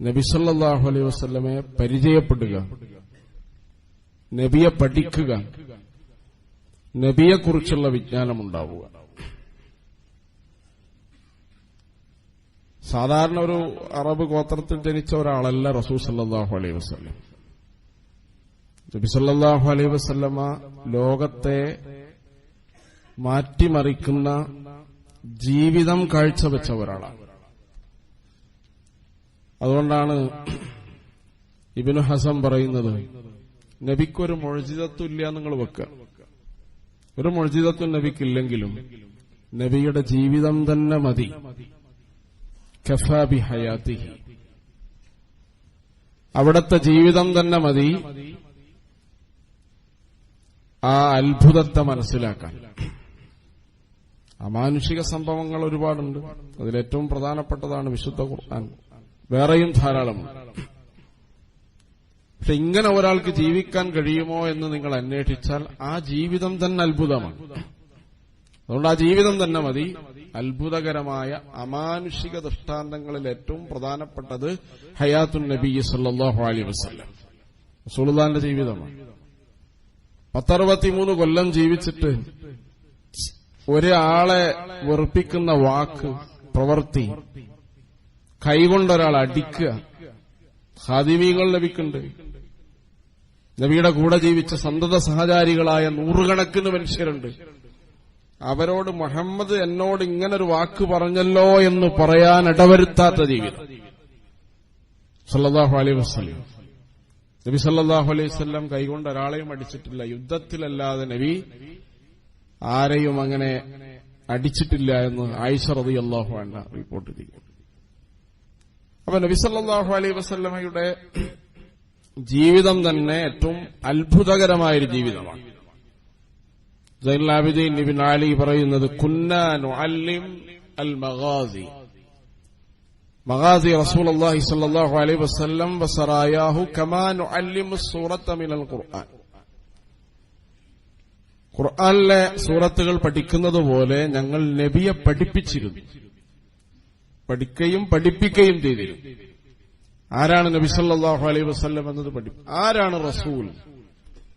നബിസല്ലാഹു അലൈഹി വസ്ലമെ പരിചയപ്പെടുക. നബിയെ പഠിക്കുക. നബിയെക്കുറിച്ചുള്ള വിജ്ഞാനം ഉണ്ടാവുക സാധാരണ ഒരു അറബ് ഗോത്രത്തിൽ ജനിച്ച ഒരാളല്ല റസൂ സല്ലാഹു അലൈഹി വസ്ലം നബി സല്ലാഹു അലൈഹി വസ്ലമ ലോകത്തെ മാറ്റിമറിക്കുന്ന ജീവിതം കാഴ്ചവെച്ച ഒരാളാണ്. അതുകൊണ്ടാണ് ഇബിനു ഹസൻ പറയുന്നത് നബിക്കൊരു മൊഴിജിതത്വം ഇല്ല നിങ്ങൾ വെക്കുക ഒരു മൊഴിജിതത്വം നബിക്കില്ലെങ്കിലും നബിയുടെ ജീവിതം തന്നെ മതി. കഫാബി ഹയാത്തിഹി. അവിടത്തെ ജീവിതം തന്നെ മതി. ആ അത്ഭുതത്തെ മനസ്സിലാക്കാൻ. അമാനുഷിക സംഭവങ്ങൾ ഒരുപാടുണ്ട്. അതിലേറ്റവും പ്രധാനപ്പെട്ടതാണ് വിശുദ്ധ ഖുർആൻ. വേറെയും ധാരാളമുണ്ട് പക്ഷെ ഇങ്ങനെ ഒരാൾക്ക് ജീവിക്കാൻ കഴിയുമോ എന്ന് നിങ്ങൾ അന്വേഷിച്ചാൽ ആ ജീവിതം തന്നെ അത്ഭുതമാണ്. അതുകൊണ്ട് ആ ജീവിതം തന്നെ മതി. അത്ഭുതകരമായ അമാനുഷിക ദൃഷ്ടാന്തങ്ങളിൽ ഏറ്റവും പ്രധാനപ്പെട്ടത് ഹയാത്തുൻ നബി സല്ലാഹു അലി വസ്ലം സുൽത്താന്റെ ജീവിതമാണ്. പത്തറുപത്തിമൂന്ന് കൊല്ലം ജീവിച്ചിട്ട് ഒരാളെ വെറുപ്പിക്കുന്ന വാക്ക് പ്രവൃത്തി കൈകൊണ്ടൊരാൾ അടിക്കുക. ഹാദിമീങ്ങൾ ലഭിക്കുന്നുണ്ട്. നബിയുടെ കൂടെ ജീവിച്ച സന്തത സഹചാരികളായ നൂറുകണക്കിന് മനുഷ്യരുണ്ട്. അവരോട് മുഹമ്മദ് എന്നോട് ഇങ്ങനൊരു വാക്ക് പറഞ്ഞല്ലോ എന്ന് പറയാൻ ഇടവരുത്താത്ത ജീവിതം. സല്ലാഹു അലൈഹി വസ്ലം നബി സല്ലാഹു അലൈഹി വസ്ലം കൈകൊണ്ട് ഒരാളെയും അടിച്ചിട്ടില്ല. യുദ്ധത്തിലല്ലാതെ നബി ആരെയും അങ്ങനെ അടിച്ചിട്ടില്ല എന്ന് ആയിഷ റതി അള്ളാഹു റിപ്പോർട്ട് ചെയ്യും അപ്പൊ നബി സല്ലാഹു അലൈഹി വസ്ലമയുടെ ജീവിതം തന്നെ ഏറ്റവും അത്ഭുതകരമായൊരു ജീവിതമാണ്. ജൈലാബിദീൻ നിബിൻ അലി പറയുന്നത് കുന്നാനു അല്ലിം അൽ മഗാസി മഗാസി റസൂൽ അള്ളാഹി അലൈഹി വസ്ലം വസറായാഹു കമാനു അല്ലിം മിനൽ ഖുർആൻ. ഖുർആനിലെ സൂറത്തുകൾ പഠിക്കുന്നത് പോലെ ഞങ്ങൾ നബിയെ പഠിപ്പിച്ചിരുന്നു. പഠിക്കുകയും പഠിപ്പിക്കുകയും ചെയ്തിരുന്നു. ആരാണ് നബി സല്ലാഹു അലൈഹി വസ്ല്ലം എന്നത് പഠി ആരാണ് റസൂൽ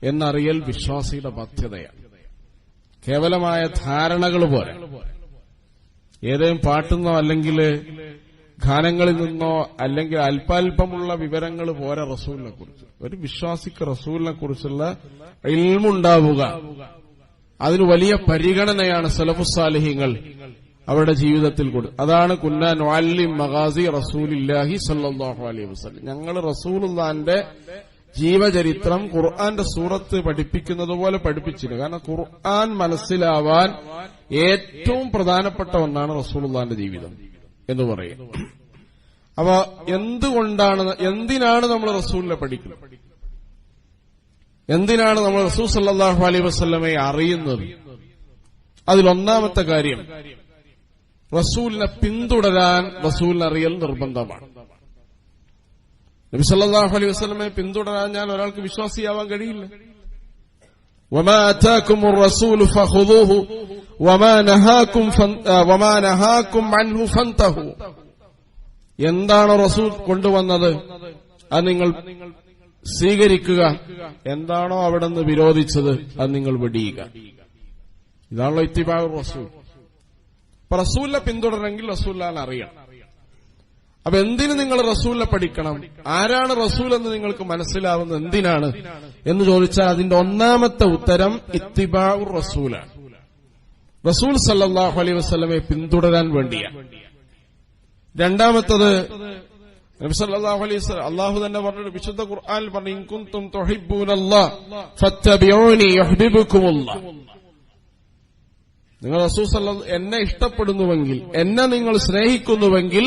എന്നറിയൽ വിശ്വാസിയുടെ ബാധ്യതയാണ്. കേവലമായ ധാരണകൾ പോലെ. ഏതെങ്കിലും പാട്ടുന്നോ അല്ലെങ്കിൽ ഗാനങ്ങളിൽ നിന്നോ അല്ലെങ്കിൽ അല്പാൽപമുള്ള വിവരങ്ങൾ പോലെ റസൂലിനെ കുറിച്ച്. ഒരു വിശ്വാസിക്ക് റസൂലിനെ കുറിച്ചുള്ള ഇൽമുണ്ടാവുക. അതിന് വലിയ പരിഗണനയാണ് സലഫുസാലിഹിങ്ങൾ അവരുടെ ജീവിതത്തിൽ കൊടു അതാണ് കുന്നാൻ മഹാസി മഗാസി റസൂലില്ലാഹി സല്ലാഹു അലൈഹി വസ്ലം ഞങ്ങൾ റസൂലുല്ലാന്റെ ജീവചരിത്രം ഖുർആന്റെ സൂറത്ത് പഠിപ്പിക്കുന്നത് പോലെ പഠിപ്പിച്ചില്ല. കാരണം ഖുർആൻ മനസ്സിലാവാൻ ഏറ്റവും പ്രധാനപ്പെട്ട ഒന്നാണ് റസൂലുല്ലാന്റെ ജീവിതം എന്ന് പറയും. അപ്പൊ എന്തുകൊണ്ടാണ് എന്തിനാണ് നമ്മൾ റസൂലിനെ പഠിക്കുന്നത്? എന്തിനാണ് നമ്മൾ റസൂൽ സല്ലാഹു അലൈഹി വസ്ലമയെ അറിയുന്നത്? അതിലൊന്നാമത്തെ കാര്യം റസൂലിനെ പിന്തുടരാൻ റസൂലിനെ അറിയൽ നിർബന്ധമാണ് നബി സല്ലാഹു അലൈഹി വസ്ലമെ പിന്തുടരാൻ ഞാൻ ഒരാൾക്ക് വിശ്വാസിയാവാൻ കഴിയില്ല وما آتاكم الرسول فخذوه وما نهاكم فن... وما نهاكم عنه فانتهوا എന്താണ് റസൂൽ കൊണ്ടുവന്നത് അത് നിങ്ങൾ സ്വീകരിക്കുക എന്താണോ അവിടെ നിന്ന് വിരോധിച്ചത് അത് നിങ്ങൾ വെടിയുക ഇതാണല്ലോ ഇത്തിബാവ് റസൂൽ അപ്പൊ റസൂലിനെ പിന്തുടരണമെങ്കിൽ റസൂല്ലാൻ അറിയണം. അപ്പൊ എന്തിന് നിങ്ങൾ റസൂലിനെ പഠിക്കണം? ആരാണ് റസൂൽ എന്ന് നിങ്ങൾക്ക് മനസ്സിലാവുന്നത്? എന്തിനാണ്? എന്ന് ചോദിച്ചാൽ അതിന്റെ ഒന്നാമത്തെ ഉത്തരം ഇത്തിബാഉർ റസൂലാണ്. റസൂൽ സല്ലാഹു അലൈഹി വസ്ലമെ പിന്തുടരാൻ വേണ്ടിയാണ് രണ്ടാമത്തത് അലൈഹി അള്ളാഹു തന്നെ പറഞ്ഞു വിശുദ്ധ ഖുർആൻ പറഞ്ഞു ഇൻകുന്തും തുഹിബ്ബൂനല്ലാഹ് ഫത്തബിഊനി യുഹ്ബിബുക്കുമുല്ലാഹ് നിങ്ങൾ റസൂസ് എന്നെ ഇഷ്ടപ്പെടുന്നുവെങ്കിൽ എന്നെ നിങ്ങൾ സ്നേഹിക്കുന്നുവെങ്കിൽ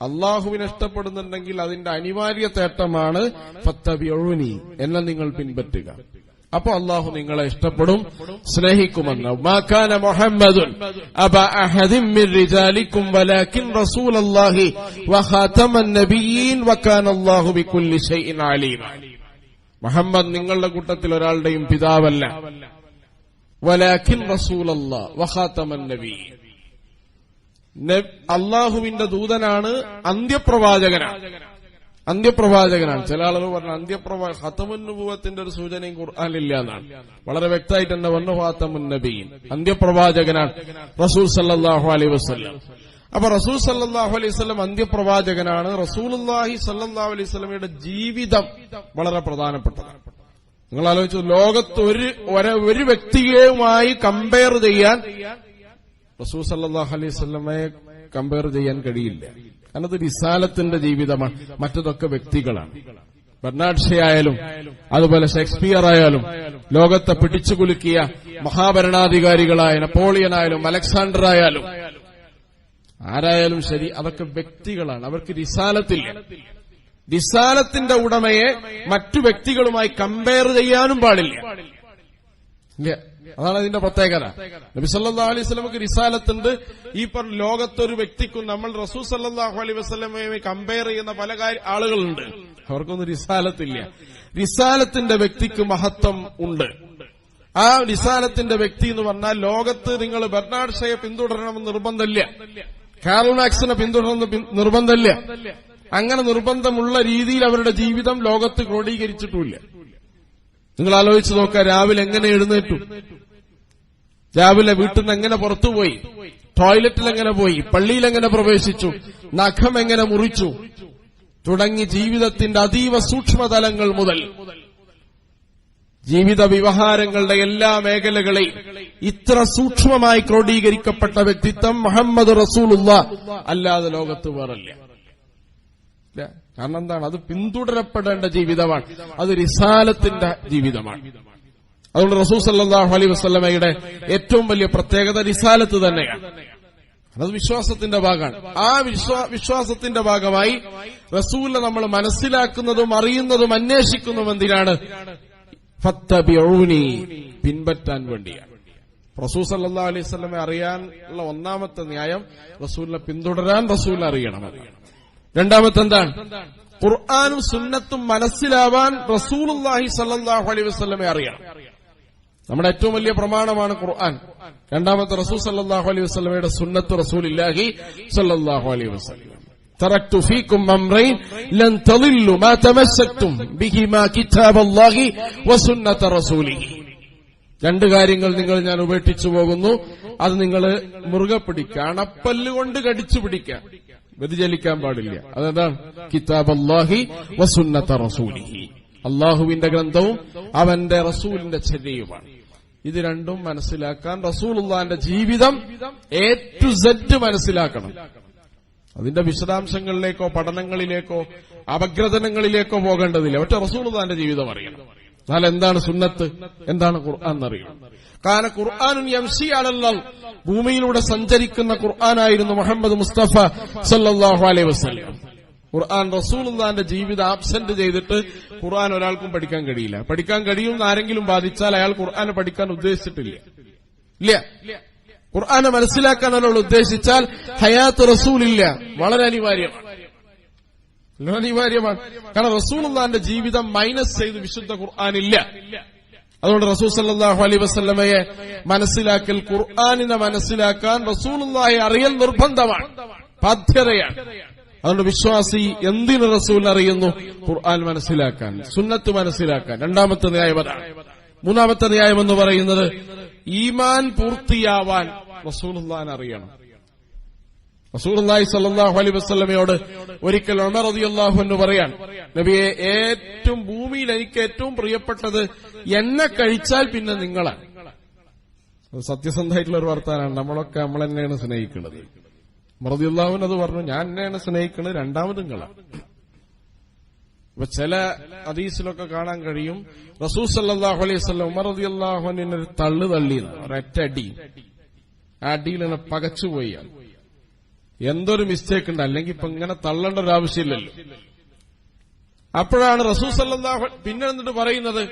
അള്ളാഹുവിനെ ഇഷ്ടപ്പെടുന്നുണ്ടെങ്കിൽ അതിന്റെ അനിവാര്യ തേട്ടമാണ് ഫത്തബിയൊഴുനി എന്നെ നിങ്ങൾ പിൻപറ്റുക. അപ്പൊ അള്ളാഹു നിങ്ങളെ ഇഷ്ടപ്പെടും സ്നേഹിക്കുമെന്ന്. മാക്കാന മുഹമ്മദുൻ അബ അഹദിൻ വലാകിൻ റസൂലല്ലാഹി ബികുല്ലി ശൈഇൻ മുഹമ്മദ് നിങ്ങളുടെ കൂട്ടത്തിൽ ഒരാളുടെയും പിതാവല്ല. വലാഖിൻ റസൂലല്ലാഹ് വഖാതമൻ നബിയീൻ നെ- അള്ളാഹുവിന്റെ ദൂതനാണ് അന്ത്യപ്രവാചകനാണ്. അന്ത്യപ്രവാചകനാണ്. ചില ആളുകൾ പറഞ്ഞു അന്ത്യപ്രവാ ഹത്തമുന്നുഭൂവത്തിന്റെ ഒരു സൂചനയും ഖുർആാനില്ല എന്നാണ്. വളരെ വ്യക്തമായിട്ട് തന്നെ വന്നു ഹാത്തമുൻ അന്ത്യപ്രവാചകനാണ് റസൂൽ സല്ലാഹു അലൈ വസ്ലം അപ്പൊ റസൂൽ സല്ലാഹു അലൈഹി അന്ത്യപ്രവാചകനാണ് അന്ത്യപ്രവാചകനാണ്. റസൂലുല്ലാഹി സല്ലാഹു അലൈഹി സ്വലമയുടെ ജീവിതം വളരെ പ്രധാനപ്പെട്ടതാണ് നിങ്ങൾ ആലോചിച്ചു ലോകത്ത് ഒരു ഒര- വ്യക്തിയുമായി കമ്പയർ ചെയ്യാൻ റസൂൽ സല്ലാഹു അലൈഹി സ്വലമയെ കമ്പയർ ചെയ്യാൻ കഴിയില്ല. കാരണം അത് റിസാലത്തിന്റെ ജീവിതമാണ്. മറ്റതൊക്കെ വ്യക്തികളാണ്. ബെർണാഡ് ആയാലും അതുപോലെ ഷേക്സ്പിയർ ആയാലും ലോകത്തെ പിടിച്ചുകുലുക്കിയ മഹാഭരണാധികാരികളായ നെപ്പോളിയൻ ആയാലും അലക്സാണ്ടർ ആയാലും ആരായാലും ശരി അതൊക്കെ വ്യക്തികളാണ്. അവർക്ക് റിസാലത്തില്ല റിസാലത്തിന്റെ ഉടമയെ മറ്റു വ്യക്തികളുമായി കമ്പയർ ചെയ്യാനും പാടില്ല. അതാണ് അതിന്റെ പ്രത്യേകത. നബി സല്ലാ അലൈഹി വസല്ലമക്ക് റിസാലത്തുണ്ട് ഈ പറഞ്ഞ ലോകത്തൊരു വ്യക്തിക്കും നമ്മൾ റസൂ സല്ലാഹു അലൈഹി വസല്ലമയെ കമ്പയർ ചെയ്യുന്ന പല ആളുകളുണ്ട്. അവർക്കൊന്നും റിസാലത്തില്ല റിസാലത്തിന്റെ വ്യക്തിക്ക് മഹത്വം ഉണ്ട്. ആ റിസാലത്തിന്റെ വ്യക്തി എന്ന് പറഞ്ഞാൽ ലോകത്ത് നിങ്ങൾ ബെർണാഡ് ഷയെ പിന്തുടരണമെന്ന് നിർബന്ധമില്ല. കാറൽ മാക്സിനെ പിന്തുടർന്ന് നിർബന്ധമില്ല. അങ്ങനെ നിർബന്ധമുള്ള രീതിയിൽ അവരുടെ ജീവിതം ലോകത്ത് ക്രോഡീകരിച്ചിട്ടുമില്ല. നിങ്ങൾ ആലോചിച്ച് നോക്കുക രാവിലെ എങ്ങനെ എഴുന്നേറ്റു? രാവിലെ വീട്ടിൽ നിന്ന് എങ്ങനെ പുറത്തുപോയി? ടോയ്ലറ്റിൽ എങ്ങനെ പോയി? പള്ളിയിൽ എങ്ങനെ പ്രവേശിച്ചു? നഖം എങ്ങനെ മുറിച്ചു? തുടങ്ങി ജീവിതത്തിന്റെ അതീവ സൂക്ഷ്മതലങ്ങൾ മുതൽ ജീവിത വ്യവഹാരങ്ങളുടെ എല്ലാ മേഖലകളെയും ഇത്ര സൂക്ഷ്മമായി ക്രോഡീകരിക്കപ്പെട്ട വ്യക്തിത്വം മുഹമ്മദ് റസൂലുള്ള. അല്ലാതെ ലോകത്ത് വേറല്ല. കാരണം എന്താണ്? അത് പിന്തുടരപ്പെടേണ്ട ജീവിതമാണ്. അത് റിസാലത്തിന്റെ ജീവിതമാണ്. അതുകൊണ്ട് റസൂൽ സല്ലാഹു അലൈ വസ്ലമയുടെ ഏറ്റവും വലിയ പ്രത്യേകത റിസാലത്ത് തന്നെയാണ്. അത് വിശ്വാസത്തിന്റെ ഭാഗമാണ്. ആ വിശ്വാസത്തിന്റെ ഭാഗമായി റസൂലിനെ നമ്മൾ മനസ്സിലാക്കുന്നതും അറിയുന്നതും അന്വേഷിക്കുന്നതും എന്തിനാണ്? ഫത്തബിഊനി പിൻപറ്റാൻ വേണ്ടിയാണ്. റസൂൽ സല്ലാ അലൈഹി സ്വലമെ അറിയാനുള്ള ഒന്നാമത്തെ ന്യായം റസൂലിനെ പിന്തുടരാൻ റസൂൽ അറിയണം. രണ്ടാമത്തെ എന്താണ്? ഖുർആാനും സുന്നത്തും മനസ്സിലാവാൻ റസൂലുല്ലാഹി സല്ലാഹു അലൈഹി വസ്ലമെ അറിയണം. നമ്മുടെ ഏറ്റവും വലിയ പ്രമാണമാണ് ഖുർആൻ. രണ്ടാമത്തെ റസൂൽ സല്ലാഹു അലൈഹി വസ്ലമയുടെ സുന്നത്ത് റസൂലില്ലാഹി സല്ലാഹു അലൈഹി വസ്ലം تركت فيكم أمرين لن تضلوا ما تمسكتم بهما كتاب الله وسنة رسوله രണ്ട് കാര്യങ്ങൾ നിങ്ങൾ ഞാൻ ഉപേക്ഷിച്ചു പോകുന്നു അത് നിങ്ങൾ മുറുകെ പിടിക്കുക അണപ്പല്ല് കൊണ്ട് കടിച്ചു പിടിക്കുക വ്യതിചലിക്കാൻ പാടില്ല അതെന്താണ് കിതാബ് അള്ളാഹി വസുന്നത്ത റസൂലിഹി അള്ളാഹുവിന്റെ ഗ്രന്ഥവും അവന്റെ റസൂലിന്റെ ചര്യയുമാണ് ഇത് രണ്ടും മനസ്സിലാക്കാൻ റസൂലുള്ളാന്റെ ജീവിതം എ ടു സെറ്റ് മനസ്സിലാക്കണം അതിന്റെ വിശദാംശങ്ങളിലേക്കോ പഠനങ്ങളിലേക്കോ അപഗ്രഥനങ്ങളിലേക്കോ പോകേണ്ടതില്ല. ഒറ്റ റസൂലുള്ളാന്റെ ജീവിതം അറിയണം. എന്നാൽ എന്താണ് സുന്നത്ത്? എന്താണ് ഖുർആൻ എന്നറിയണം. കാരണം ഖുർആാനും യംസി ആണല്ലോ ഭൂമിയിലൂടെ സഞ്ചരിക്കുന്ന ഖുർആനായിരുന്നു മുഹമ്മദ് മുസ്തഫ സല്ലാഹു അലൈ വസ്ലം ഖുർആൻ റസൂലുള്ളാന്റെ ജീവിതം ആബ്സെന്റ് ചെയ്തിട്ട് ഖുർആൻ ഒരാൾക്കും പഠിക്കാൻ കഴിയില്ല. പഠിക്കാൻ കഴിയുമെന്ന് ആരെങ്കിലും ബാധിച്ചാൽ അയാൾ ഖുർആനെ പഠിക്കാൻ ഉദ്ദേശിച്ചിട്ടില്ല. ഇല്ല. ഖുർആനെ മനസ്സിലാക്കാൻ ഒരാൾ ഉദ്ദേശിച്ചാൽ ഹയാത്ത് റസൂലില്ല. വളരെ അനിവാര്യമാണ്. അനിവാര്യമാണ്. കാരണം റസൂലുള്ളാന്റെ ജീവിതം മൈനസ് ചെയ്ത് വിശുദ്ധ ഖുർആാനില്ല. അതുകൊണ്ട് റസൂൽ സല്ലാഹു അലൈ വസ്ലമയെ മനസ്സിലാക്കൽ ഖുർആാനിനെ മനസ്സിലാക്കാൻ റസൂലുള്ളാഹെ അറിയൽ നിർബന്ധമാണ്. ബാധ്യതയാണ്. അതുകൊണ്ട് വിശ്വാസി എന്തിന് റസൂൽ അറിയുന്നു? ഖുർആൻ മനസ്സിലാക്കാൻ സുന്നത്ത് മനസ്സിലാക്കാൻ. രണ്ടാമത്തെ ന്യായം അതാണ്. മൂന്നാമത്തെ ന്യായം എന്ന് പറയുന്നത് ഈമാൻ പൂർത്തിയാവാൻ റസൂലുള്ളാൻ അറിയണം. റസൂലുള്ളാഹി സ്വല്ലല്ലാഹു അലൈഹി വസല്ലമയോട് ഒരിക്കൽ ഉമർ റളിയല്ലാഹു എന്ന് പറയാൻ നബിയെ ഏറ്റവും ഭൂമിയിൽ എനിക്ക് ഏറ്റവും പ്രിയപ്പെട്ടത് എന്നെ കഴിച്ചാൽ പിന്നെ നിങ്ങളാണ് സത്യസന്ധമായിട്ടുള്ള ഒരു വർത്താനാണ്. നമ്മളൊക്കെ നമ്മൾ തന്നെയാണ് സ്നേഹിക്കുന്നത് മറദിയുള്ളാഹുൻ അത് പറഞ്ഞു ഞാൻ എന്നെയാണ് സ്നേഹിക്കുന്നത് രണ്ടാമത് നിങ്ങളാണ് അപ്പൊ ചില അതീസിലൊക്കെ കാണാൻ കഴിയും. റസൂൽ സല്ലാഹു അലൈഹി സ്വലം ഉമർ റളിയല്ലാഹുവിനെ ഒരു തള്ളു തള്ളി ഒരറ്റടി. ആ അടിയിൽ എന്നെ പകച്ചുപോയി. എന്തൊരു മിസ്റ്റേക്ക് ഉണ്ട്. അല്ലെങ്കിൽ ഇപ്പൊ ഇങ്ങനെ തള്ളേണ്ട ഒരു ആവശ്യമില്ലല്ലോ. അപ്പോഴാണ് റസൂൽ സല്ലാഹു പിന്നെ എന്നിട്ട് പറയുന്നത്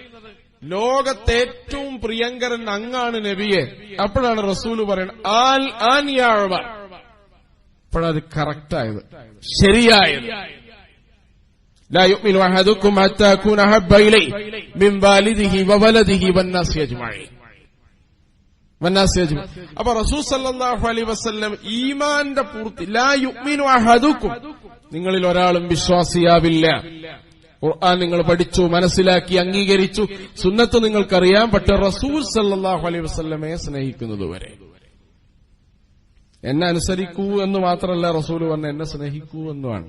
ലോകത്തെ ഏറ്റവും പ്രിയങ്കരൻ അങ്ങാണ് നബിയെ. അപ്പോഴാണ് റസൂൽ പറയുന്നത് ആൽ ആൻ അപ്പോഴത് കറക്റ്റ് കറക്റ്റായത് ശരിയായത്. لا يؤمن أحدكم حتى أكون أحب إليه من والده وولده والناس أجمعين വന്നാസി അജ്മഈൻ. അപ്പൊ റസൂൽ സല്ലല്ലാഹു അലൈഹി വസല്ലം ഈമാന്റെ പൂർത്തി ലാ യുഅ്മിനു അഹദുക്കും നിങ്ങളിൽ ഒരാളും വിശ്വാസിയാവില്ല ഖുർആൻ നിങ്ങൾ പഠിച്ചു മനസ്സിലാക്കി അംഗീകരിച്ചു സുന്നത്ത് നിങ്ങൾക്കറിയാം പക്ഷെ റസൂൽ സല്ലല്ലാഹു അലൈഹി വസല്ലമയെ സ്നേഹിക്കുന്നതുവരെ എന്നെ അനുസരിക്കൂ എന്ന് മാത്രമല്ല റസൂൽ പറഞ്ഞ എന്നെ സ്നേഹിക്കൂ എന്നുമാണ്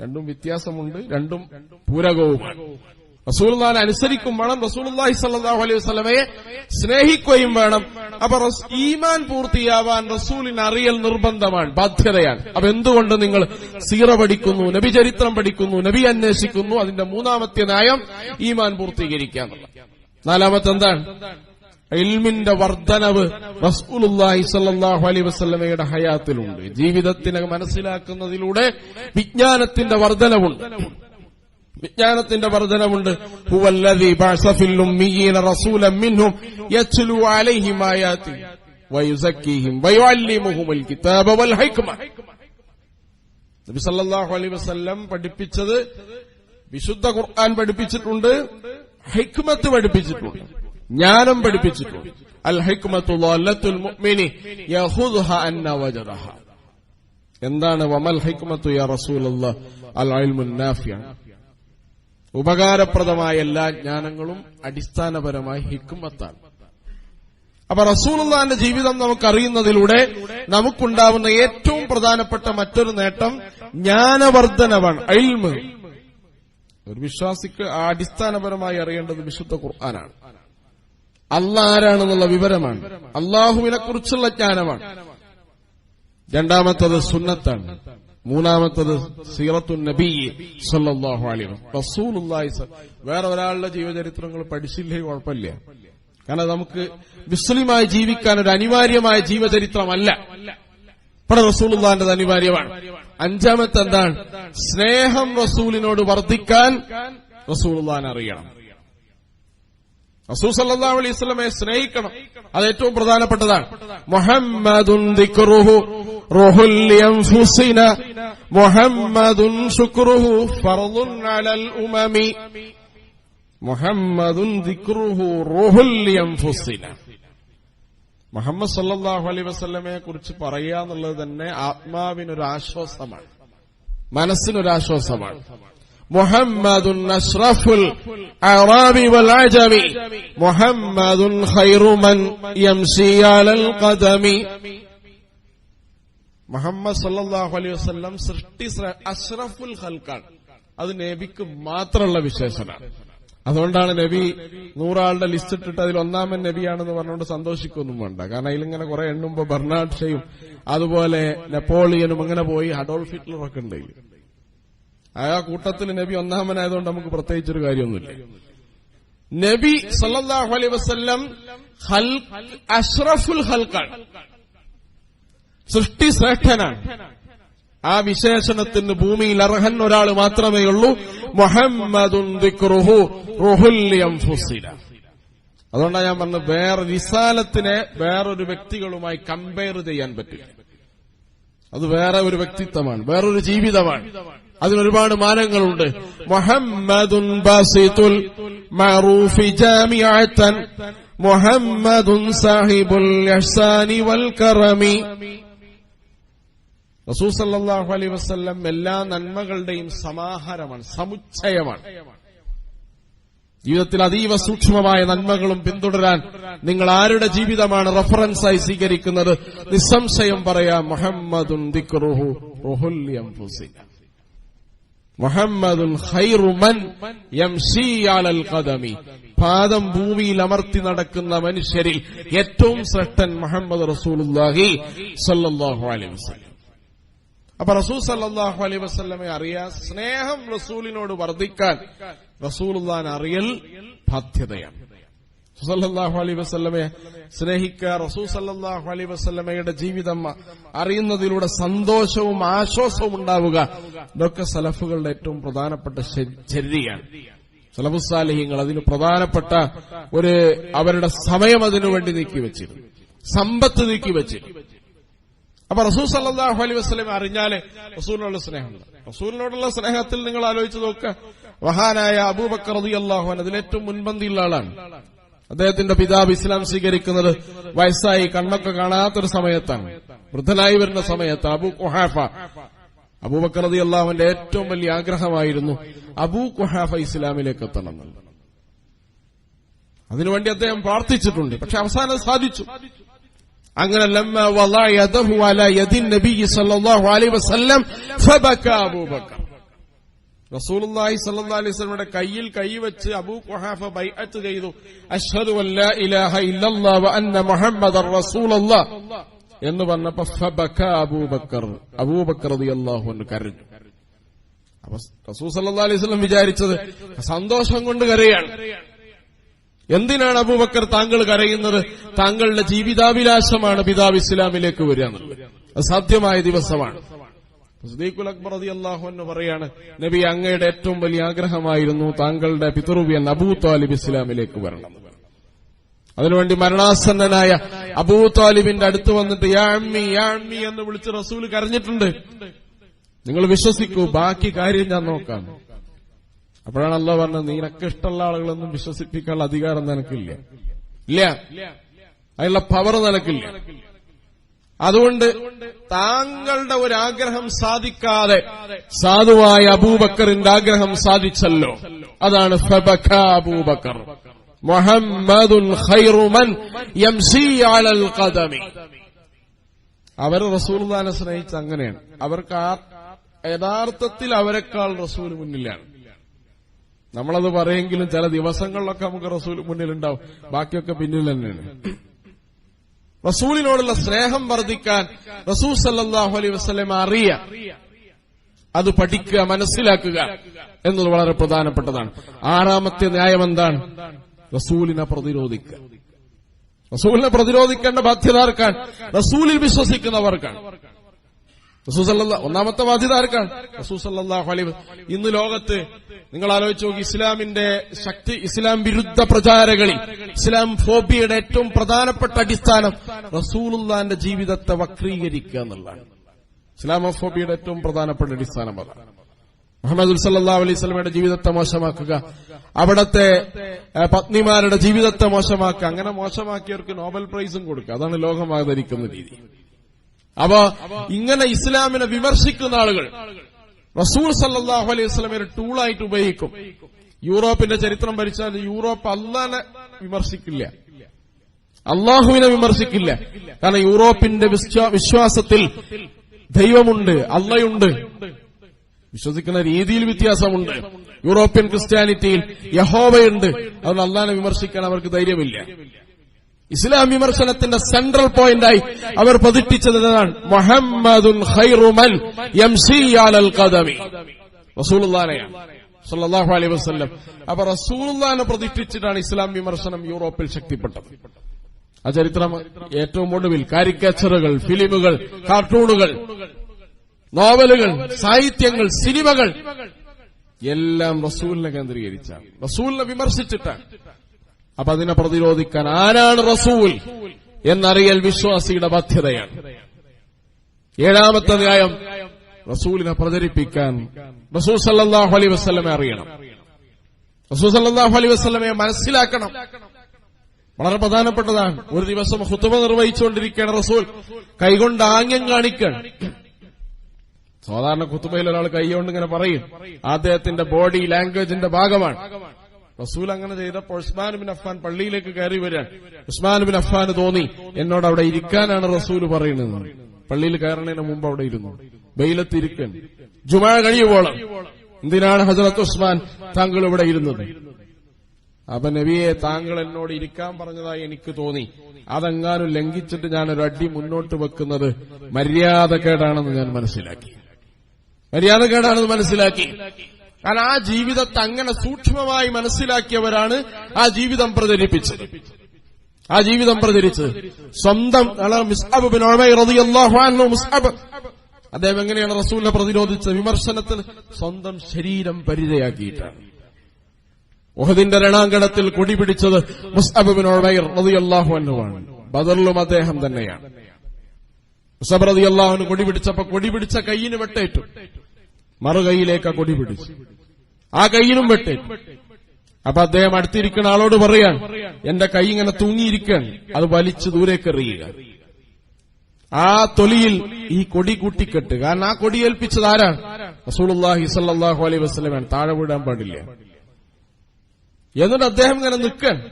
രണ്ടും വ്യത്യാസമുണ്ട് രണ്ടും പൂരകവുമാണ് റസൂൽദാനെ അനുസരിക്കും വേണം റസൂൽഹി സല്ലാഹു അലൈഹി വസ്ലമയെ സ്നേഹിക്കുകയും വേണം. അപ്പൊ ഈമാൻ പൂർത്തിയാവാൻ റസൂലിന് അറിയൽ നിർബന്ധമാണ് ബാധ്യതയാണ്. അപ്പൊ എന്തുകൊണ്ട് നിങ്ങൾ സീറ പഠിക്കുന്നു നബി ചരിത്രം പഠിക്കുന്നു നബി അന്വേഷിക്കുന്നു അതിന്റെ മൂന്നാമത്തെ നയം ഈമാൻ പൂർത്തീകരിക്കുക നാലാമത്തെ എന്താണ് ഇൽമിന്റെ വർധനവ് റസൂലുള്ളാഹി സ്വല്ലല്ലാഹു അലൈഹി വസല്ലമയുടെ ഹയാത്തിലുണ്ട്. ജീവിതത്തിനെ മനസ്സിലാക്കുന്നതിലൂടെ വിജ്ഞാനത്തിന്റെ വർധനവുണ്ട് വിജ്ഞാനത്തിന്റെ ഹിക്മ. നബി സല്ലല്ലാഹു അലൈഹി വസല്ലം പഠിപ്പിച്ചത് വിശുദ്ധ ഖുർആൻ പഠിപ്പിച്ചിട്ടുണ്ട് ഹിക്മത്ത് പഠിപ്പിച്ചിട്ടുണ്ട്. ജ്ഞാനം പഠിപ്പിച്ചിട്ടുണ്ട്. അൽ ളല്ലത്തുൽ മുഅ്മിനി എന്താണ് വമൽ ഹൈക്കുമത്തു യാ റസൂലല്ലാഹ് അൽ ഉപകാരപ്രദമായ എല്ലാ ജ്ഞാനങ്ങളും അടിസ്ഥാനപരമായി ഹിക്കുമത്താണ് അപ്പൊ റസൂലുള്ളാന്റെ ജീവിതം നമുക്കറിയുന്നതിലൂടെ നമുക്കുണ്ടാവുന്ന ഏറ്റവും പ്രധാനപ്പെട്ട മറ്റൊരു നേട്ടം ജ്ഞാനവർദ്ധനവാണ്. അയിൽമ് ഒരു വിശ്വാസിക്ക് അടിസ്ഥാനപരമായി അറിയേണ്ടത് വിശുദ്ധ ഖുർആനാണ്. അല്ല ആരാണെന്നുള്ള വിവരമാണ്. അള്ളാഹുവിനെ കുറിച്ചുള്ള ജ്ഞാനമാണ്. രണ്ടാമത്തത് സുന്നത്താണ്. മൂന്നാമത്തത് സീറത്തു നബി വേറെ ഒരാളുടെ ജീവചരിത്രങ്ങൾ പഠിച്ചില്ലേ കുഴപ്പമില്ല. കാരണം നമുക്ക് മുസ്ലിമായി ജീവിക്കാൻ ഒരു അനിവാര്യമായ ജീവചരിത്രമല്ല. ഇവിടെ റസൂലുള്ളാന്റെ അനിവാര്യമാണ്. അഞ്ചാമത്തെ എന്താണ് സ്നേഹം റസൂലിനോട് വർദ്ധിക്കാൻ റസൂലുള്ളാൻ അറിയണം. റസൂൽ സല്ലല്ലാഹു അലൈഹി സ്നേഹിക്കണം. അത് ഏറ്റവും പ്രധാനപ്പെട്ടതാണ്. മുഹമ്മദുൻ മുഹമ്മദുൻ അലൽ ഉമമി. മുഹമ്മദുൻ മുഹമ്മദ് സല്ലാഹു അലൈ വസല്ലമയെ കുറിച്ച് പറയുക എന്നുള്ളത് തന്നെ ആത്മാവിനൊരു ആശ്വാസമാണ് മനസ്സിനൊരു ആശ്വാസമാണ് മുഹമ്മദുൻ അഷ്റഫുൽ അറാബി വൽ من യംശി അലൽ ഖദമി. മുഹമ്മദ് സല്ലല്ലാഹു അലൈഹി വസല്ലം സൃഷ്ടി അഷ്റഫുൽ ഖൽഖാണ്. അത് നബിക്ക് മാത്രമുള്ള വിശേഷനാണ് അതുകൊണ്ടാണ് നബി നൂറാളുടെ ലിസ്റ്റ് ഇട്ടിട്ട് അതിൽ ഒന്നാമൻ നബിയാണെന്ന് പറഞ്ഞുകൊണ്ട് സന്തോഷിക്കൊന്നും വേണ്ട. കാരണം അതിലിങ്ങനെ കുറെ എണ്ണുമ്പോൾ ബെർണാഡ് ഷെയും അതുപോലെ നെപ്പോളിയനും അങ്ങനെ പോയി അഡോൾഫ് ഹിറ്റ്ലർ ഒക്കെ ഉണ്ട് ഇതിൽ. ആ കൂട്ടത്തിൽ നബി ഒന്നാമനായതുകൊണ്ട് നമുക്ക് പ്രത്യേകിച്ചൊരു കാര്യമൊന്നുമില്ല. നബി സല്ലാഹു അലൈ വസ്ല്ലം അഷ്റഫുൽ ഹൽക്കാണ് സൃഷ്ടി ശ്രേഷ്ഠനാണ് ആ വിശേഷണത്തിന് ഭൂമിയിൽ അർഹൻ ഒരാൾ മാത്രമേ ഉള്ളൂ. യൻഫുസിന. അതുകൊണ്ടാണ് ഞാൻ പറഞ്ഞത് വേറെ വിശാലത്തിനെ വേറൊരു വ്യക്തികളുമായി കമ്പയർ ചെയ്യാൻ പറ്റില്ല. അത് വേറെ ഒരു വ്യക്തിത്വമാണ് വേറൊരു ജീവിതമാണ്. അതിനൊരുപാട് മാനങ്ങളുണ്ട്. മുഹമ്മദുൻ ബാസിത്തുൽ മഅറൂഫി ജാമിഅത്തൻ മുഹമ്മദുൻ സാഹിബുൽ ഇഹ്സാനി വൽ കറമി. റസൂൽ സല്ലല്ലാഹു അലൈഹി വസല്ലം എല്ലാ നന്മകളുടെയും സമാഹാരമാണ് സമുച്ചയമാണ്. ജീവിതത്തിൽ അതീവ സൂക്ഷ്മമായ നന്മകളും പിന്തുടരാൻ നിങ്ങൾ ആരുടെ ജീവിതമാണ് റഫറൻസായി സ്വീകരിക്കുന്നത്? നിസ്സംശയം പറയാം മുഹമ്മദുൻ ദിക്റുഹു റുഹുൽ യൻഫുസിന. മുഹമ്മദുൻ ഖൈറു മൻ യംശി അലൽ ഖദമി. പാദം ഭൂമിയിൽ അമർത്തി നടക്കുന്ന മനുഷ്യരിൽ ഏറ്റവും ശ്രേഷ്ഠൻ മുഹമ്മദ് റസൂലുള്ളാഹി സല്ലാഹു അലൈഹി വസല്ലം. അപ്പൊ റസൂൽ സല്ലാഹു അലൈഹി വസ്ലമെ അറിയാ സ്നേഹം റസൂലിനോട് വർദ്ധിക്കാൻ റസൂൽ അറിയൽ ബാധ്യതയാണ്. സല്ലല്ലാഹു അലൈഹി വസ്ലമയെ സ്നേഹിക്കുക റസൂ സല്ലാഹു അലൈഹി വസ്ലമയുടെ ജീവിതം അറിയുന്നതിലൂടെ സന്തോഷവും ആശ്വാസവും ഉണ്ടാവുക. ഇതൊക്കെ സലഫുകളുടെ ഏറ്റവും പ്രധാനപ്പെട്ട ചര്യയാണ് സലഫുസാലിഹ്യങ്ങൾ അതിന് പ്രധാനപ്പെട്ട ഒരു അവരുടെ സമയം അതിനുവേണ്ടി നീക്കി വെച്ചിരുന്നു. സമ്പത്ത് നീക്കി വെച്ചിരുന്നു. അപ്പൊ റസൂൽ സല്ലാഹു അലൈഹി വസ്ലമെ അറിഞ്ഞാലേ റസൂലിനോടുള്ള സ്നേഹമുണ്ട് റസൂലിനോടുള്ള സ്നേഹത്തിൽ നിങ്ങൾ ആലോചിച്ച് നോക്കുക മഹാനായ അബൂബക്കർ റളിയല്ലാഹു അൻഹു അതിലേറ്റവും മുൻപന്തിയുള്ള ആളാണ്. അദ്ദേഹത്തിന്റെ പിതാവ് ഇസ്ലാം സ്വീകരിക്കുന്നത് വയസ്സായി കണ്ണൊക്കെ കാണാത്തൊരു സമയത്താണ്. വൃദ്ധനായി വരുന്ന സമയത്ത് അബു കുഹാഫ അബൂബക്കർ റതി അള്ളാഹുവിന്റെ ഏറ്റവും വലിയ ആഗ്രഹമായിരുന്നു അബൂ കുഹാഫ ഇസ്ലാമിലേക്ക് എത്തണം അതിനുവേണ്ടി അദ്ദേഹം പ്രാർത്ഥിച്ചിട്ടുണ്ട്. പക്ഷെ അവസാനം സാധിച്ചു. അങ്ങനെ ലമ്മ വളഅ യദഹു അലാ യദിൻ നബി സല്ലല്ലാഹു അലൈഹി വസല്ലം ഫബക അബൂബക്കർ. റസൂലുള്ളാഹി സല്ലല്ലാഹു അലൈഹി കയ്യിൽ കൈവച്ച് അബൂ ഖുഹാഫ ബൈഅത്ത് ചെയ്തു. അഷ്ഹദു അല്ലാ ഇലാഹ ഇല്ലല്ലാഹ് വ എന്ന് പറഞ്ഞപ്പോ അബൂബക്കർ അബൂബക്കർ കരഞ്ഞു. അപ്പൊ റസൂൽ സല്ലാ അലൈഹി വിചാരിച്ചത് സന്തോഷം കൊണ്ട് കരയാണ്. എന്തിനാണ് അബൂബക്കർ താങ്കൾ കരയുന്നത്? താങ്കളുടെ ജീവിതാഭിലാഷമാണ് പിതാവ് ഇസ്ലാമിലേക്ക് വരിക അത് സാധ്യമായ ദിവസമാണ്. സുദീഖുൽ അക്ബർ അതി അള്ളാഹു എന്ന് പറയാണ് നബി അങ്ങയുടെ ഏറ്റവും വലിയ ആഗ്രഹമായിരുന്നു താങ്കളുടെ പിതൃവ്യൻ അബൂ താലിബ് ഇസ്ലാമിലേക്ക് വരണം. അതിനുവേണ്ടി മരണാസന്നനായ അബൂ താലിബിന്റെ അടുത്ത് വന്നിട്ട് യാ അമ്മി യാ അമ്മി എന്ന് വിളിച്ച് റസൂൽ കരഞ്ഞിട്ടുണ്ട്. നിങ്ങൾ വിശ്വസിക്കൂ ബാക്കി കാര്യം ഞാൻ നോക്കാം. അപ്പോഴാണ് അല്ല പറഞ്ഞത് നിനക്ക് ഇഷ്ടമുള്ള ആളുകളൊന്നും വിശ്വസിപ്പിക്കാനുള്ള അധികാരം നിനക്കില്ല. ഇല്ല. അതിനുള്ള പവർ നിനക്കില്ല. അതുകൊണ്ട് താങ്കളുടെ ഒരു ആഗ്രഹം സാധിക്കാതെ സാധുവായ അബൂബക്കറിന്റെ ആഗ്രഹം സാധിച്ചല്ലോ. അതാണ് അബൂബക്കർ. മുഹമ്മദുൻ ഖൈറുമൻ യംസി അലൽ ഖദമി. അവർ റസൂൽദാനെ സ്നേഹിച്ച അങ്ങനെയാണ്. അവർക്ക് ആ യഥാർത്ഥത്തിൽ അവരെക്കാൾ റസൂൽ മുന്നിലാണ്. നമ്മളത് പറയെങ്കിലും ചില ദിവസങ്ങളിലൊക്കെ നമുക്ക് റസൂൽ മുന്നിലുണ്ടാവും. ബാക്കിയൊക്കെ പിന്നിൽ തന്നെയാണ്. റസൂലിനോടുള്ള സ്നേഹം വർദ്ധിക്കാൻ റസൂൽ സല്ലാഹു അലൈ വസ്ലമ അറിയ. അത് പഠിക്കുക മനസ്സിലാക്കുക എന്നത് വളരെ പ്രധാനപ്പെട്ടതാണ്. ആറാമത്തെ ന്യായം എന്താണ്? റസൂലിനെ പ്രതിരോധിക്കുക. റസൂലിനെ പ്രതിരോധിക്കേണ്ട ബാധ്യത ആർക്കാണ്? റസൂലിൽ വിശ്വസിക്കുന്നവർക്കാണ്. സല്ലല്ലാ ഒന്നാമത്തെ ബാധ്യത ആർക്കാണ്? വസല്ലം. ഇന്ന് ലോകത്ത് നിങ്ങൾ ആലോചിച്ച് നോക്കി ഇസ്ലാമിന്റെ ശക്തി ഇസ്ലാം വിരുദ്ധ പ്രചാരകളിൽ ഇസ്ലാം ഫോബിയയുടെ ഏറ്റവും പ്രധാനപ്പെട്ട അടിസ്ഥാനം റസൂലുല്ലാന്റെ ജീവിതത്തെ വക്രീകരിക്കുക എന്നുള്ളതാണ്. ഇസ്ലാമോഫോബിയയുടെ ഏറ്റവും പ്രധാനപ്പെട്ട അടിസ്ഥാനം അതാണ്. മുഹമ്മദ് സല്ലാ അലൈഹി സ്വലമയുടെ ജീവിതത്തെ മോശമാക്കുക അവിടത്തെ പത്നിമാരുടെ ജീവിതത്തെ മോശമാക്കുക അങ്ങനെ മോശമാക്കിയവർക്ക് നോബൽ പ്രൈസും കൊടുക്കുക അതാണ് ലോകം ആദരിക്കുന്ന രീതി. അപ്പോ ഇങ്ങനെ ഇസ്ലാമിനെ വിമർശിക്കുന്ന ആളുകൾ റസൂൽ സല്ലാഹു അലൈഹി സ്വലമയെ ടൂളായിട്ട് ഉപയോഗിക്കും. യൂറോപ്പിന്റെ ചരിത്രം ഭരിച്ചാൽ യൂറോപ്പ് അള്ളാനെ വിമർശിക്കില്ല. അള്ളാഹുവിനെ വിമർശിക്കില്ല. കാരണം യൂറോപ്പിന്റെ വിശ്വാസത്തിൽ ദൈവമുണ്ട് അള്ളയുണ്ട്. വിശ്വസിക്കുന്ന രീതിയിൽ വ്യത്യാസമുണ്ട്. യൂറോപ്യൻ ക്രിസ്ത്യാനിറ്റിയിൽ യഹോവയുണ്ട്. അതുകൊണ്ട് അള്ളാനെ വിമർശിക്കാൻ അവർക്ക് ധൈര്യമില്ല. ഇസ്ലാം വിമർശനത്തിന്റെ സെൻട്രൽ പോയിന്റായി അവർ പ്രതിഷ്ഠിച്ചത് എന്നതാണ് മുഹമ്മദുൻ അലൈഹി വസല്ലം. അപ്പൊ റസൂലുള്ളാനെ പ്രതിഷ്ഠിച്ചിട്ടാണ് ഇസ്ലാം വിമർശനം യൂറോപ്പിൽ ശക്തിപ്പെട്ടത്. ആ ചരിത്രം ഏറ്റവും ഒടുവിൽ കാരിക്കേച്ചറുകൾ ഫിലിമുകൾ കാർട്ടൂണുകൾ നോവലുകൾ സാഹിത്യങ്ങൾ സിനിമകൾ എല്ലാം റസൂലിനെ കേന്ദ്രീകരിച്ചാണ്. റസൂലിനെ വിമർശിച്ചിട്ടാണ്. അപ്പൊ അതിനെ പ്രതിരോധിക്കാൻ ആരാണ് റസൂൽ എന്നറിയൽ വിശ്വാസിയുടെ ബാധ്യതയാണ്. ഏഴാമത്തെ ന്യായം റസൂലിനെ പ്രചരിപ്പിക്കാൻ റസൂൽ സല്ലാഹു അലൈ വസ്ലമെ അറിയണം. റസൂൽ സല്ലാഹു അലൈ വസല്ലമയെ മനസ്സിലാക്കണം. വളരെ പ്രധാനപ്പെട്ടതാണ്. ഒരു ദിവസം ഹുത്തുമ നിർവഹിച്ചുകൊണ്ടിരിക്കുകയാണ് റസൂൽ. കൈകൊണ്ട് ആംഗ്യം കാണിക്കണം. സാധാരണ കുത്തുമയിൽ ഒരാൾ കൈകൊണ്ട് ഇങ്ങനെ പറയും. അദ്ദേഹത്തിന്റെ ബോഡി ലാംഗ്വേജിന്റെ ഭാഗമാണ്. റസൂൽ അങ്ങനെ ചെയ്തപ്പോൾ ഉസ്മാൻ ബിൻ അഫ്ഫാൻ പള്ളിയിലേക്ക് കയറി വരാൻ ഉസ്മാൻ ബിൻ അഫ്ഫാന് തോന്നി എന്നോട് അവിടെ ഇരിക്കാനാണ് റസൂൽ പറയുന്നത്. പള്ളിയിൽ കയറണതിന് മുമ്പ് അവിടെ ഇരുന്നു. വെയിലത്തിരിക്കൻ ജുമാ കഴിയുവോളം എന്തിനാണ് ഹസരത്ത് ഉസ്മാൻ താങ്കൾ ഇവിടെ ഇരുന്നത്? അപ്പൊ നബിയെ താങ്കൾ എന്നോട് ഇരിക്കാൻ പറഞ്ഞതായി എനിക്ക് തോന്നി. അതെങ്ങാനും ലംഘിച്ചിട്ട് ഞാൻ ഒരു അടി മുന്നോട്ട് വെക്കുന്നത് മര്യാദക്കേടാണെന്ന് ഞാൻ മനസ്സിലാക്കി. മര്യാദക്കേടാണെന്ന് മനസ്സിലാക്കി. കാരണം ആ ജീവിതത്തെ അങ്ങനെ സൂക്ഷ്മമായി മനസ്സിലാക്കിയവരാണ് ആ ജീവിതം പ്രചരിപ്പിച്ചത്. ആ ജീവിതം പ്രചരിച്ചത്. സ്വന്തം റളിയല്ലാഹു മുസ്അബ് അദ്ദേഹം എങ്ങനെയാണ് റസൂലിനെ പ്രതിരോധിച്ച വിമർശനത്തിൽ സ്വന്തം ശരീരം പരിചയാക്കിയിട്ടാണ്. ഉഹദിന്റെ രണാങ്കണത്തിൽ കൊടിപിടിച്ചത് മുസ്അബ് ബിൻ റളിയല്ലാഹു ബദറിലും അദ്ദേഹം തന്നെയാണ്. മുസബ് പിടിച്ചപ്പോൾ കൊടി പിടിച്ച കൈയിന് വെട്ടേറ്റു. മറുകൈയിലേക്ക് കൊടി പിടിച്ചു. ആ കൈയിലും വെട്ടേറ്റു അപ്പൊ അദ്ദേഹം അടുത്തിരിക്കുന്ന ആളോട് പറയാൻ എന്റെ കൈ ഇങ്ങനെ തൂങ്ങിയിരിക്കാൻ അത് വലിച്ചു ദൂരേക്ക് എറിയുക. ആ തൊലിയിൽ ഈ കൊടി കൂട്ടിക്കെട്ട്. കാരണം ആ കൊടി ഏൽപ്പിച്ചത് ആരാണ്? റസൂലുള്ളാഹി സല്ലല്ലാഹു അലൈ വസ്ലമാണ് താഴെ വിടാൻ പാടില്ല. എന്നിട്ട് അദ്ദേഹം ഇങ്ങനെ നിൽക്കാൻ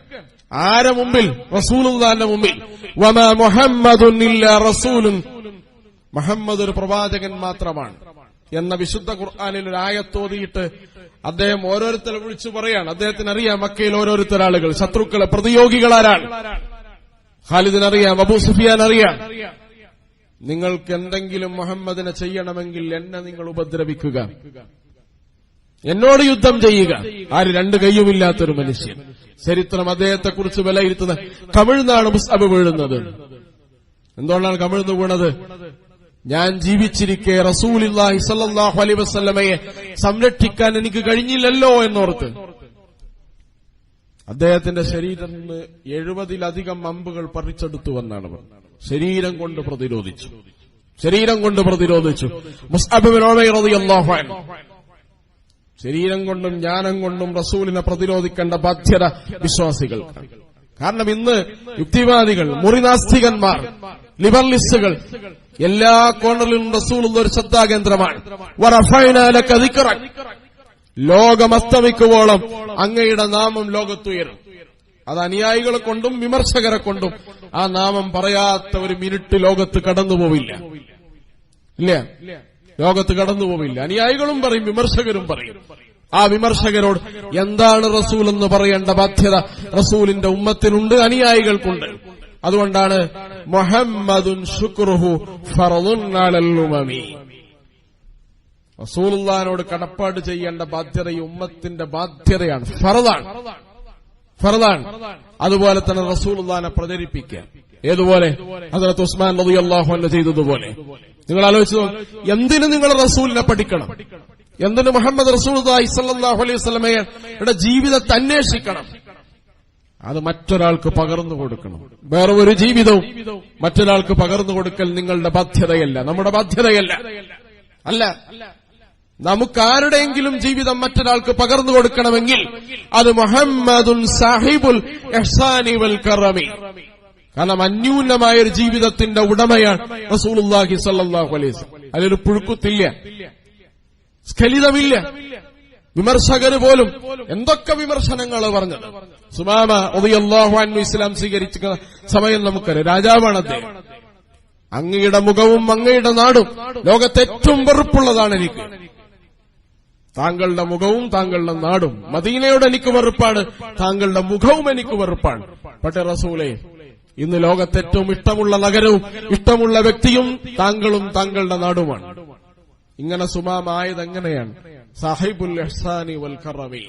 ആരെ മുമ്പിൽ? റസൂലുള്ളാന്റെ മുമ്പിൽ. റസൂലുൻ. മുഹമ്മദ് ഒരു പ്രവാചകൻ മാത്രമാണ്. എന്ന വിശുദ്ധ ഖുർആാനിൽ ഒരു ആയത്തോതിയിട്ട് അദ്ദേഹം ഓരോരുത്തരെ വിളിച്ചു പറയാണ്. അദ്ദേഹത്തിന് അറിയാം മക്കയിൽ ഓരോരുത്തർ ആളുകൾ ശത്രുക്കളെ പ്രതിയോഗികളാരാണ് ഖാലിദിനറിയാം അബൂ സുഫിയാൻ അറിയാം നിങ്ങൾക്ക് എന്തെങ്കിലും മുഹമ്മദിനെ ചെയ്യണമെങ്കിൽ എന്നെ നിങ്ങൾ ഉപദ്രവിക്കുക. എന്നോട് യുദ്ധം ചെയ്യുക. ആര് രണ്ട് കൈയുമില്ലാത്തൊരു മനുഷ്യൻ. ചരിത്രം അദ്ദേഹത്തെക്കുറിച്ച് വിലയിരുത്തുന്നത്. കമിഴ്ന്നാണ് മുസ്അബ് വീഴുന്നത്. എന്തുകൊണ്ടാണ് കമിഴ്ന്നു വീണത്? ഞാൻ ജീവിച്ചിരിക്കെ റസൂലില്ലാഹി സല്ലാഹു അലൈ വസല്ലമയെ സംരക്ഷിക്കാൻ എനിക്ക് കഴിഞ്ഞില്ലല്ലോ എന്നോർത്ത്. അദ്ദേഹത്തിന്റെ ശരീരത്തിൽ നിന്ന് എഴുപതിലധികം അമ്പുകൾ പറിച്ചെടുത്തു എന്നാണ് ശരീരം കൊണ്ട് പ്രതിരോധിച്ചു. ശരീരം കൊണ്ട് പ്രതിരോധിച്ചു. ശരീരം കൊണ്ടും ജ്ഞാനം കൊണ്ടും റസൂലിനെ പ്രതിരോധിക്കേണ്ട ബാധ്യത വിശ്വാസികൾ കാരണം ഇന്ന് യുക്തിവാദികൾ മുറിനാസ്തികന്മാർ ലിബറലിസ്റ്റുകൾ എല്ലാ കോണറിലും റസൂളുള്ള ഒരു ശ്രദ്ധാകേന്ദ്രമാണ്. ലോകം അസ്തമിക്കുവോളം അങ്ങയുടെ നാമം ലോകത്തുയരും. അത് അനുയായികളെ കൊണ്ടും വിമർശകരെ കൊണ്ടും ആ നാമം പറയാത്ത ഒരു മിനിറ്റ് ലോകത്ത് കടന്നുപോവില്ല. ഇല്ല? ലോകത്ത് കടന്നുപോവില്ല. അനുയായികളും പറയും വിമർശകരും പറയും. ആ വിമർശകരോട് എന്താണ് റസൂൽ എന്ന് പറയേണ്ട ബാധ്യത? റസൂലിന്റെ ഉമ്മത്തിനുണ്ട് അനുയായികൾക്കുണ്ട്. അതുകൊണ്ടാണ് മുഹമ്മദുൻ ശുക്രുഹു ഉമമി. റസൂലുള്ളാഹിനോട് കടപ്പാട് ചെയ്യേണ്ട ബാധ്യത ഈ ഉമ്മത്തിന്റെ ബാധ്യതയാണ്. ഫറദാണ്. ഫറദാണ്. അതുപോലെ തന്നെ റസൂലുള്ളാഹിനെ പ്രചരിപ്പിക്കുക. ഏതുപോലെ? ഹസരത്ത് ഉസ്മാൻ റളിയല്ലാഹു അള്ളാഹുന്റെ ചെയ്തതുപോലെ. നിങ്ങൾ ആലോചിച്ചു എന്തിനു നിങ്ങൾ റസൂലിനെ പഠിക്കണം? എന്തിനു മുഹമ്മദ് റസൂൽ അലൈഹി സ്വലമയുടെ ജീവിതത്തെ അന്വേഷിക്കണം? അത് മറ്റൊരാൾക്ക് പകർന്നു കൊടുക്കണം. വേറെ ഒരു ജീവിതവും മറ്റൊരാൾക്ക് പകർന്നു കൊടുക്കൽ നിങ്ങളുടെ ബാധ്യതയല്ല. നമ്മുടെ ബാധ്യതയല്ല. അല്ല നമുക്കാരുടെയെങ്കിലും ജീവിതം മറ്റൊരാൾക്ക് പകർന്നു കൊടുക്കണമെങ്കിൽ അത് മുഹമ്മദുൻ സാഹിബുൽ കറമി. കാരണം അന്യൂനമായ ഒരു ജീവിതത്തിന്റെ ഉടമയാണ് റസൂലുള്ളാഹി സ്വല്ലല്ലാഹു അലൈഹി വസല്ലം. അതിലൊരു പുഴുക്കുത്തില്ല. സ്ഖലിതമില്ല. വിമർശകര് പോലും എന്തൊക്കെ വിമർശനങ്ങൾ പറഞ്ഞത്? സുമാമ റളിയല്ലാഹു അൻഹു ഇസ്ലാം സ്വീകരിച്ച സമയം നമുക്കറിയാം. രാജാവാണ് അദ്ദേഹം. അങ്ങയുടെ മുഖവും അങ്ങയുടെ നാടും ലോകത്തെ ഏറ്റവും വെറുപ്പുള്ളതാണ് എനിക്ക്. താങ്കളുടെ മുഖവും താങ്കളുടെ നാടും. മദീനയോട് എനിക്ക് വെറുപ്പാണ്. താങ്കളുടെ മുഖവും എനിക്ക് വെറുപ്പാണ്. പക്ഷേ റസൂലെ ഇന്ന് ലോകത്തെ ഏറ്റവും ഇഷ്ടമുള്ള നഗരവും ഇഷ്ടമുള്ള വ്യക്തിയും താങ്കളും താങ്കളുടെ നാടുമാണ്. ഇങ്ങനെ സുമാമായത് എങ്ങനെയാണ് സാഹിബുൽ എഹ്സാനി വൽ കറമി.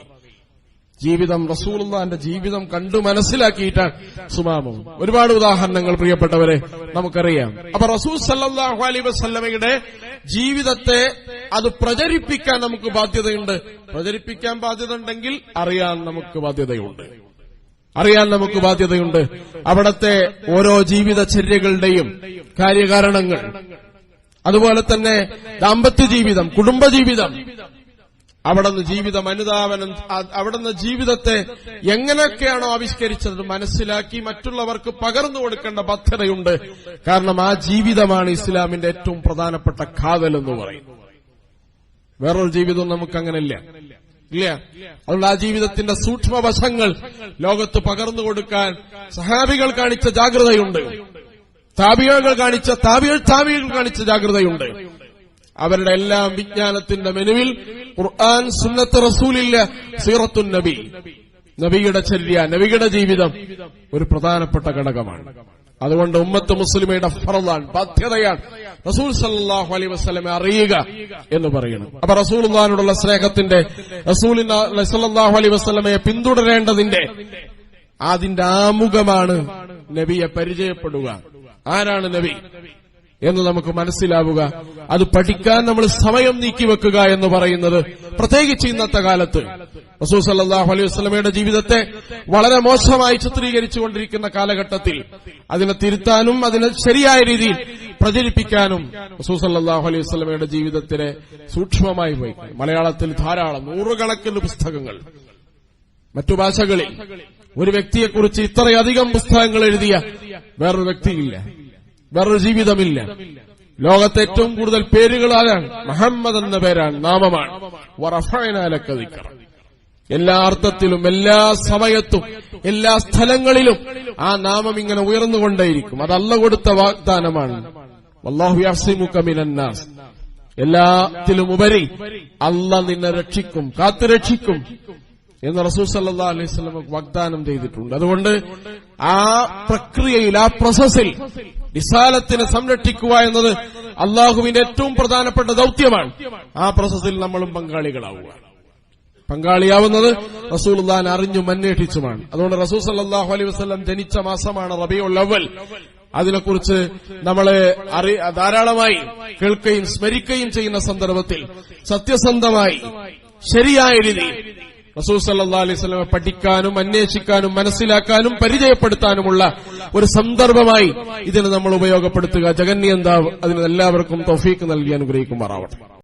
ജീവിതം റസൂലുള്ളാന്റെ ജീവിതം കണ്ടു മനസ്സിലാക്കിയിട്ടാണ് സുമാമം. ഒരുപാട് ഉദാഹരണങ്ങൾ പ്രിയപ്പെട്ടവരെ നമുക്കറിയാം. അപ്പൊ റസൂൽ സല്ലല്ലാഹു അലൈഹി വസല്ലമയുടെ ജീവിതത്തെ അത് പ്രചരിപ്പിക്കാൻ നമുക്ക് ബാധ്യതയുണ്ട്. പ്രചരിപ്പിക്കാൻ ബാധ്യത ഉണ്ടെങ്കിൽ അറിയാൻ നമുക്ക് ബാധ്യതയുണ്ട്. അറിയാൻ നമുക്ക് ബാധ്യതയുണ്ട്. അവിടത്തെ ഓരോ ജീവിതചര്യകളുടെയും കാര്യകാരണങ്ങൾ അതുപോലെ തന്നെ ദാമ്പത്യ ജീവിതം കുടുംബജീവിതം. അവിടുന്ന് ജീവിതം അനുധാവനം അ- അവിടുന്ന് ജീവിതത്തെ എങ്ങനെയൊക്കെയാണോ ആവിഷ്കരിച്ചത് മനസ്സിലാക്കി മറ്റുള്ളവർക്ക് പകർന്നു കൊടുക്കേണ്ട ബാധ്യതയുണ്ട് കാരണം ആ ജീവിതമാണ് ഇസ്ലാമിന്റെ ഏറ്റവും പ്രധാനപ്പെട്ട കാതൽ എന്ന് പറയും. വേറൊരു ജീവിതവും നമുക്ക് അങ്ങനെയില്ല ഇല്ല? അതുകൊണ്ട് ആ ജീവിതത്തിന്റെ സൂക്ഷ്മവശങ്ങൾ ലോകത്ത് പകർന്നു കൊടുക്കാൻ സഹാബികൾ കാണിച്ച ജാഗ്രതയുണ്ട്. താപികൾ കാണിച്ച താപികൾ താപികൾ കാണിച്ച ജാഗ്രതയുണ്ട്. അവരുടെ എല്ലാം വിജ്ഞാനത്തിന്റെ മെനുവിൽ ഖുർആൻ സുന്നത്ത് റസൂലില്ല സീറത്തുൻ നബി. നബിയുടെ ചര്യ നബിയുടെ ജീവിതം ഒരു പ്രധാനപ്പെട്ട ഘടകമാണ്. അതുകൊണ്ട് ഉമ്മത്ത് മുസ്ലിമയുടെ ഫറലാണ് ബാധ്യതയാണ്. റസൂൽ സല്ലാഹു അലൈ വസ്ലമെ അറിയുക എന്ന് പറയുന്നു അപ്പൊ റസൂലുള്ളാഹിനോടുള്ള സ്നേഹത്തിന്റെ റസൂലിന്റെ സല്ലാഹു അലൈ വസ്ലമയെ പിന്തുടരേണ്ടതിന്റെ അതിന്റെ ആമുഖമാണ് നബിയെ പരിചയപ്പെടുക. ആരാണ് നബി? എന്ന് നമുക്ക് മനസ്സിലാവുക. അത് പഠിക്കാൻ നമ്മൾ സമയം നീക്കി വെക്കുക എന്ന് പറയുന്നത് പ്രത്യേകിച്ച് ഇന്നത്തെ കാലത്ത്. റസൂൽ സല്ലല്ലാഹു അലൈഹി വസ്ലമയുടെ ജീവിതത്തെ വളരെ മോശമായി ചിത്രീകരിച്ചുകൊണ്ടിരിക്കുന്ന കാലഘട്ടത്തിൽ അതിനെ തിരുത്താനും അതിനെ ശരിയായ രീതിയിൽ പ്രചരിപ്പിക്കാനും റസൂൽ സല്ലല്ലാഹു അലൈഹി വസ്ലമയുടെ ജീവിതത്തിനെ സൂക്ഷ്മമായി പോയി. മലയാളത്തിൽ ധാരാളം നൂറുകണക്കിന് പുസ്തകങ്ങൾ. മറ്റു ഭാഷകളിൽ ഒരു വ്യക്തിയെക്കുറിച്ച് ഇത്രയധികം പുസ്തകങ്ങൾ എഴുതിയ വേറൊരു വ്യക്തിയില്ല. വേറൊരു ജീവിതമില്ല. ലോകത്തെ ഏറ്റവും കൂടുതൽ പേരുകൾ ആരാണ്? മുഹമ്മദ് എന്ന പേരാണ്. നാമമാണ്. എല്ലാ അർത്ഥത്തിലും എല്ലാ സമയത്തും എല്ലാ സ്ഥലങ്ങളിലും ആ നാമം ഇങ്ങനെ ഉയർന്നുകൊണ്ടേയിരിക്കും. അത് അല്ല കൊടുത്ത വാഗ്ദാനമാണ്. എല്ലാത്തിലും ഉപരി അല്ല നിന്നെ രക്ഷിക്കും കാത്തു രക്ഷിക്കും എന്ന് റസൂൽ സല്ലാ അലൈഹി സ്വലം വാഗ്ദാനം ചെയ്തിട്ടുണ്ട്. അതുകൊണ്ട് ആ പ്രക്രിയയിൽ ആ പ്രോസസ്സിൽ വിശാലത്തിനെ സംരക്ഷിക്കുക എന്നത് അള്ളാഹുവിന്റെ ഏറ്റവും പ്രധാനപ്പെട്ട ദൗത്യമാണ്. ആ പ്രോസസ്സിൽ നമ്മളും പങ്കാളികളാവുക. പങ്കാളിയാവുന്നത് റസൂൽഖാൻ അറിഞ്ഞു മന്വേഷിച്ചുമാണ് അതുകൊണ്ട് റസൂൽ സല്ലാഹു അലൈഹി വസ്ലം ജനിച്ച മാസമാണ് റബിയുൽ അവൽ അതിനെക്കുറിച്ച് നമ്മളെ അറി ധാരാളമായി കേൾക്കുകയും സ്മരിക്കുകയും ചെയ്യുന്ന സന്ദർഭത്തിൽ സത്യസന്ധമായി ശരിയായ രീതിയിൽ റസൂൽ സല്ലാ അലൈഹി പഠിക്കാനും അന്വേഷിക്കാനും മനസ്സിലാക്കാനും പരിചയപ്പെടുത്താനുമുള്ള ഒരു സന്ദർഭമായി ഇതിനെ നമ്മൾ ഉപയോഗപ്പെടുത്തുക. ജഗന്യന്താവ് അതിന് എല്ലാവർക്കും തൊഫീക്ക് നൽകി അനുഗ്രഹിക്കുമാറാവട്ടെ.